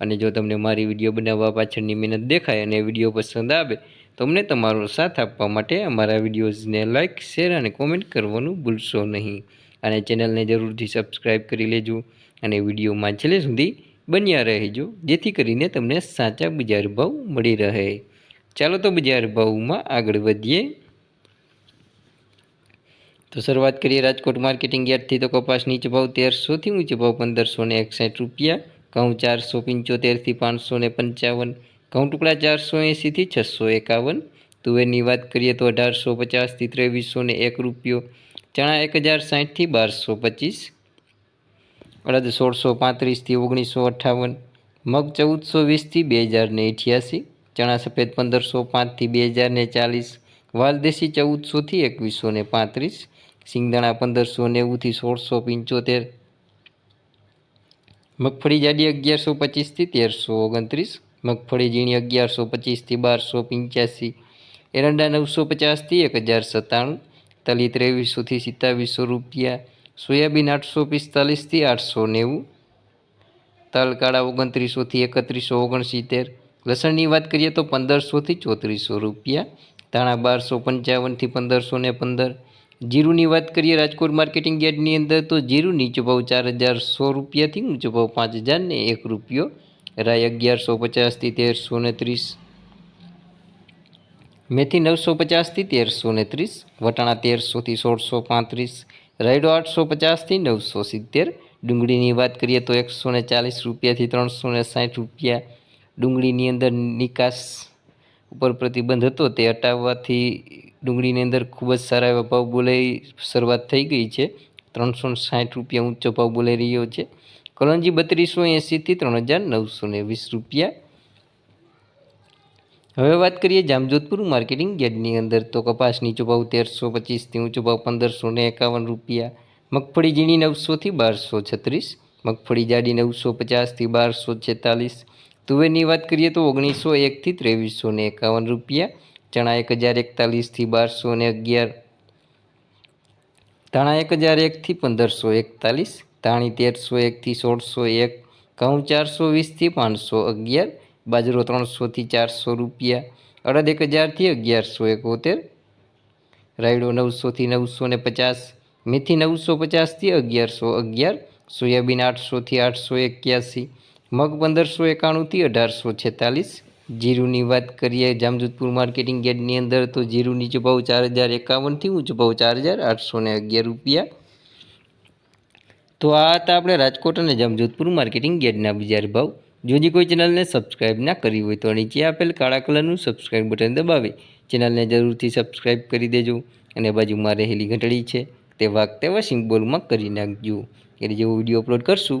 અને જો તમને મારી વીડિયો બનાવવા પાછળની મહેનત દેખાય અને વીડિયો પસંદ આવે, તો અમને તમારો સાથ આપવા માટે અમારા વિડીયોઝને લાઇક શેર અને કોમેન્ટ કરવાનું ભૂલશો નહીં. અને ચેનલને જરૂરથી સબસ્ક્રાઈબ કરી લેજો અને વિડીયોમાં છેલ્લે સુધી બન્યા રહેજો, જેથી કરીને તમને સાચા બજાર ભાવ મળી રહે. ચાલો તો બજાર ભાવમાં આગળ વધીએ. તો શરૂઆત કરીએ રાજકોટ માર્કેટિંગ યાર્ડથી. તો કપાસ નીચે ભાવ તેરસોથી ઊંચો ભાવ પંદરસો ને એકસાઠ રૂપિયા. ઘઉં ચારસો પંચોતેરથી પાંચસો ને પંચાવન ઘઉં ટુકડા ચારસો એંસીથી છસો એકાવન. તુવેરની વાત કરીએ તો અઢારસો પચાસથી ત્રેવીસો ને એક રૂપિયો, ચણા એક હજાર સાઠથી બારસો પચીસ. અડદ સોળસો પાંત્રીસથી ઓગણીસો અઠ્ઠાવન, મગ ચૌદસો વીસથી બે હજાર ને અઠ્યાસી, ચણા સફેદ પંદરસો પાંચથી બે હજાર ને ચાલીસ વાલદેશી ચૌદસોથી એકવીસો ને પાંત્રીસ, સિંગદાણા પંદરસો નેવુંથી સોળસો પંચોતેર મગફળી જાડી અગિયારસો પચીસથી તેરસો ઓગણત્રીસ, મગફળી ઝીણી અગિયારસો પચીસથી બારસો પંચ્યાસી, એરંડા નવસો પચાસથી એક હજાર સત્તાણું, તલી ત્રેવીસોથી સિત્તાવીસો રૂપિયા, સોયાબીન આઠસો પિસ્તાલીસથી આઠસો નેવું તલ કાળા ઓગણત્રીસોથી એકત્રીસો ઓગણસિત્તેર, લસણની વાત કરીએ તો પંદરસોથી ચોત્રીસો રૂપિયા, ધાણા બારસો પંચાવનથી પંદરસો ને પંદર જીરુની વાત કરીએ રાજકોટ માર્કેટિંગ યાર્ડની અંદર, તો જીરું નીચો ભાવ ચાર હજાર સો રૂપિયાથી ઊંચો ભાવ પાંચ હજાર ને એક રૂપિયો. રાય અગિયારસો પચાસથી તેરસો ને ત્રીસ. મેથી નવસો પચાસથી તેરસો ને ત્રીસ. વટાણા તેરસોથી સોળસો પાંત્રીસ. રાયડો આઠસો પચાસથી નવસો સિત્તેર. ડુંગળીની વાત કરીએ તો એકસો ને ચાલીસ રૂપિયાથી ત્રણસો ને સાઠ રૂપિયા. ડુંગળીની અંદર નિકાસ ઉપર પ્રતિબંધ હતો, તે હટાવવાથી ડુંગળીની અંદર ખૂબ જ સારા એવા ભાવ બોલાઈ શરૂઆત થઈ ગઈ છે. ત્રણસો સાઠ રૂપિયા ઊંચો ભાવ બોલાઈ રહ્યો છે. કલોંજી બત્રીસો એંસીથી ત્રણ હજાર નવસો ને વીસ રૂપિયા. હવે વાત કરીએ જામજોધપુર માર્કેટિંગ યાર્ડની અંદર તો કપાસ નીચો ભાવ તેરસો પચીસથી ઊંચો ભાવ પંદરસો ને એકાવન રૂપિયા. મગફળી ઝીણી નવસોથી બારસો છત્રીસ. મગફળી જાડી નવસો પચાસથી બારસો છેતાલીસ. તુવેરની વાત કરીએ તો ઓગણીસો એકથી ત્રેવીસો એકાવન રૂપિયા. ચણા એક હજાર એકતાલીસથી બારસો ને અગિયાર. ધાણા એક હજાર એકથી પંદરસો એકતાલીસ. ધાણી તેરસો એકથી સોળસો એક. ઘઉં ચારસો વીસથી પાંચસો અગિયાર. બાજરો ત્રણસોથી ચારસો રૂપિયા. અડદ એક હજારથી અગિયારસો એકોતેર. રાયડો નવસોથી નવસો ને પચાસ. મેથી નવસો પચાસથી અગિયારસો અગિયાર. સોયાબીન આઠસોથી આઠસો એક્યાસી. મગ પંદરસો એકાણુંથી અઢારસો છેતાલીસ. જીરુની વાત કરીએ, જામજોધપુર માર્કેટિંગ ગેટની અંદર તો જીરું નીચો ભાવ ચાર હજાર એકાવનથી ઊંચો ભાવ ચાર હજાર આઠસો ને અગિયાર રૂપિયા. તો આ હતા આપણે રાજકોટ અને જામજોધપુર માર્કેટિંગ ગેટના બજાર ભાવ. જો કોઈ ચેનલને સબસ્ક્રાઇબ ના કરી હોય તો નીચે આપેલ કાળા કલરનું સબસ્ક્રાઇબ બટન દબાવી. ચેનલને જરૂરથી સબસ્ક્રાઇબ કરી દેજો અને બાજુમાં રહેલી ઘંટડી છે તે વાગ તેવા સિમ્બોલમાં કરી નાખજો. એટલે જેવો વીડિયો અપલોડ કરશું